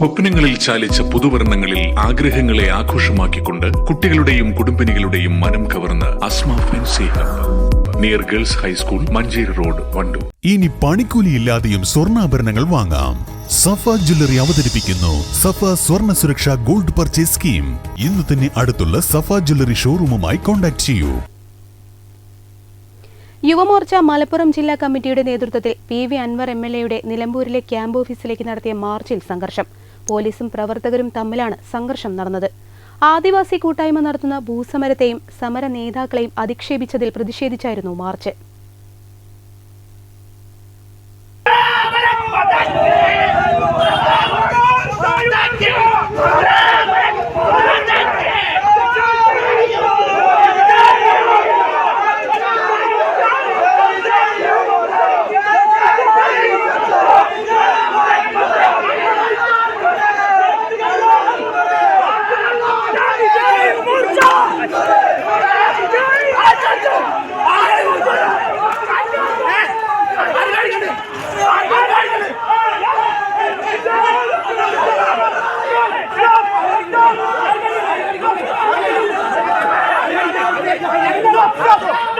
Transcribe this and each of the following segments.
സ്വപ്നങ്ങളിൽ ചാലിച്ച പുതുവർണങ്ങളിൽ ആഗ്രഹങ്ങളെ ആഘോഷമാക്കിക്കൊണ്ട് കുട്ടികളുടെയും കുടുംബിനികളുടെയും മനം കവർന്ന് Asma fancy hub. Near girls high school Manjeri road വണ്ടു ഇനി പണിക്കൂലിയില്ലാതെയും സ്വർണാഭരണങ്ങൾ വാങ്ങാം. സഫ ജ്വല്ലറി അവതരിപ്പിക്കുന്നു. സഫ സ്വർണ സുരക്ഷാ ഗോൾഡ് പർച്ചേസ് സ്കീം. ഇന്ന് തന്നെ അടുത്തുള്ള സഫ ജ്വല്ലറി ഷോറൂമുമായി കോൺടാക്ട് ചെയ്യൂ. യുവമോർച്ച മലപ്പുറം ജില്ലാ കമ്മിറ്റിയുടെ നേതൃത്വത്തിൽ P V Anvar M L എയുടെ നിലമ്പൂരിലെ ക്യാമ്പ് ഓഫീസിലേക്ക് നടത്തിയ മാർച്ചിൽ സംഘർഷം. പോലീസും പ്രവർത്തകരും തമ്മിലാണ് സംഘർഷം നടന്നത്. ആദിവാസി കൂട്ടായ്മ നടത്തുന്ന ഭൂസമരത്തെയും സമര നേതാക്കളെയും അധിക്ഷേപിച്ചതിൽ പ്രതിഷേധിച്ചായിരുന്നു മാർച്ച്.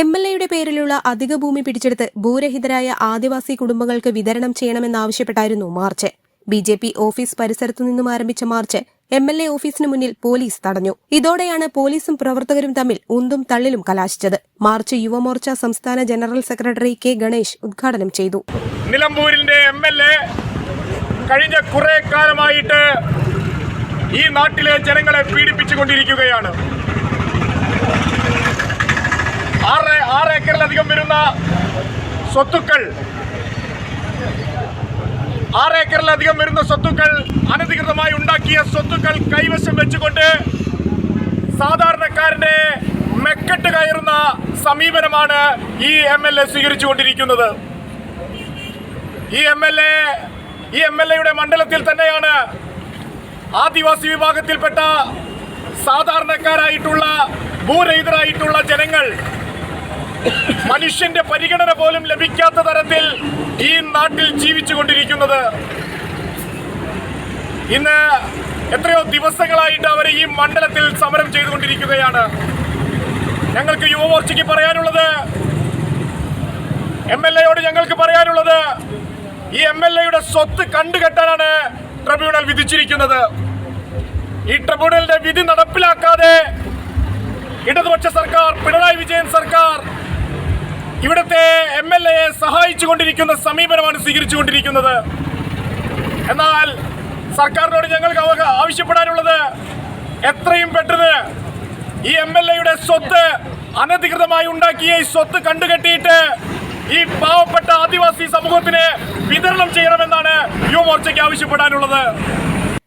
എം എൽ എയുടെ പേരിലുള്ള അധിക ഭൂമി പിടിച്ചെടുത്ത് ഭൂരഹിതരായ ആദിവാസി കുടുംബങ്ങൾക്ക് വിതരണം ചെയ്യണമെന്നാവശ്യപ്പെട്ടായിരുന്നു march. B J P office പരിസരത്തു നിന്നും ആരംഭിച്ച മാർച്ച് എം എൽ എ ഓഫീസിന് മുന്നിൽ പോലീസ് തടഞ്ഞു. ഇതോടെയാണ് പോലീസും പ്രവർത്തകരും തമ്മിൽ ഉന്തും തള്ളിലും കലാശിച്ചത്. മാർച്ച് യുവമോർച്ച സംസ്ഥാന ജനറൽ സെക്രട്ടറി കെ ഗണേഷ് ഉദ്ഘാടനം ചെയ്തു. നിലമ്പൂരിന്റെ എം എൽ എ കഴിഞ്ഞ കുറെ കാലമായിട്ട് ഈ നാട്ടിലെ ജനങ്ങളെ പീഡിപ്പിച്ചുകൊണ്ടിരിക്കുകയാണ്. ആറ് ആറ് ഏക്കറിലധികം വരുന്ന സ്വത്തുക്കൾ ആറ് ഏക്കറിലധികം വരുന്ന സ്വത്തുക്കൾ അനധികൃതമായി ഉണ്ടാക്കിയ സ്വത്തുക്കൾ കൈവശം വെച്ചുകൊണ്ട് സാധാരണക്കാരന്റെ മെക്കെട്ട് കയറുന്ന സമീപനമാണ് ഈ എം എൽ എ സ്വീകരിച്ചുകൊണ്ടിരിക്കുന്നത്. ഈ എം എൽ എ ഈ എം എൽ എയുടെ മണ്ഡലത്തിൽ തന്നെയാണ് ആദിവാസി വിഭാഗത്തിൽപ്പെട്ട സാധാരണക്കാരായിട്ടുള്ള ഭൂരഹിതരായിട്ടുള്ള ജനങ്ങൾ മനുഷ്യന്റെ പരിഗണന പോലും ലഭിക്കാത്ത തരത്തിൽ ഈ നാട്ടിൽ ജീവിച്ചുകൊണ്ടിരിക്കുന്നത്. ഇന്ന് എത്രയോ ദിവസങ്ങളായിട്ട് അവർ ഈ മണ്ഡലത്തിൽ സമരം ചെയ്തുകൊണ്ടിരിക്കുകയാണ്. ഞങ്ങൾക്ക് യുവമോർച്ചയ്ക്ക് പറയാനുള്ളത് എം എൽ എയോട് ഞങ്ങൾക്ക് പറയാനുള്ളത് ഈ എം എൽ എയുടെ സ്വത്ത് കണ്ടുകെട്ടാനാണ് ട്രിബ്യൂണൽ വിധിച്ചിരിക്കുന്നത്. ഈ ട്രിബ്യൂണലിന്റെ വിധി നടപ്പിലാക്കാതെ ഇടതുപക്ഷ സർക്കാർ പിണറായി വിജയൻ സർക്കാർ ഇവിടുത്തെ എം എൽ എയെ സഹായിച്ചുകൊണ്ടിരിക്കുന്ന സമീപനമാണ് സ്വീകരിച്ചുകൊണ്ടിരിക്കുന്നത്. എന്നാൽ സർക്കാരിനോട് ഞങ്ങൾക്ക് ആവശ്യപ്പെടാനുള്ളത് എത്രയും പെട്ടെന്ന് ഈ എം എൽ എയുടെ സ്വത്ത് അനധികൃതമായി ഉണ്ടാക്കിയ ഈ സ്വത്ത് കണ്ടുകെട്ടിയിട്ട് ഈ പാവപ്പെട്ട ആദിവാസി സമൂഹത്തിന് വിതരണം ചെയ്യണമെന്നാണ് യുവമോർച്ചയ്ക്ക് ആവശ്യപ്പെടാനുള്ളത്.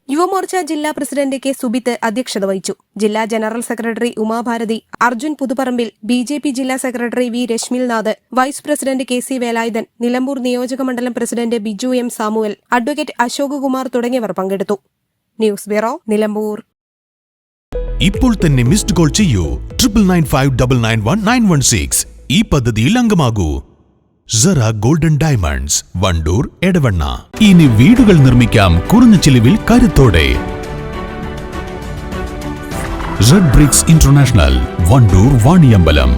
യുവമോർച്ച ജില്ലാ പ്രസിഡന്റ് കെ സുബിത്ത് അധ്യക്ഷത വഹിച്ചു. ജില്ലാ general secretary Umabharathi Arjun Puthuparambil B J P ജില്ലാ secretary V Rashmilnath vice president K C Velayudhan Nilambur നിയോജക മണ്ഡലം president Biju M Samuel advocate Ashok Kumar തുടങ്ങിയവർ പങ്കെടുത്തു. News bureau Nilambur. ഇപ്പോൾ തന്നെ മിസ്ഡ് കോൾ ചെയ്യൂ. Triple nine five double nine one nine one six ഈ പദ്ധതിയിൽ അംഗമാകൂ. സറ ഗോൾഡൻ ഡയമണ്ട്സ് വണ്ടൂർ എടവണ്ണ ഇനി വീടുകൾ നിർമ്മിക്കാം കുറഞ്ഞ ചിലവിൽ കരുത്തോടെ. Red bricks international Wandoor Vaniyambalam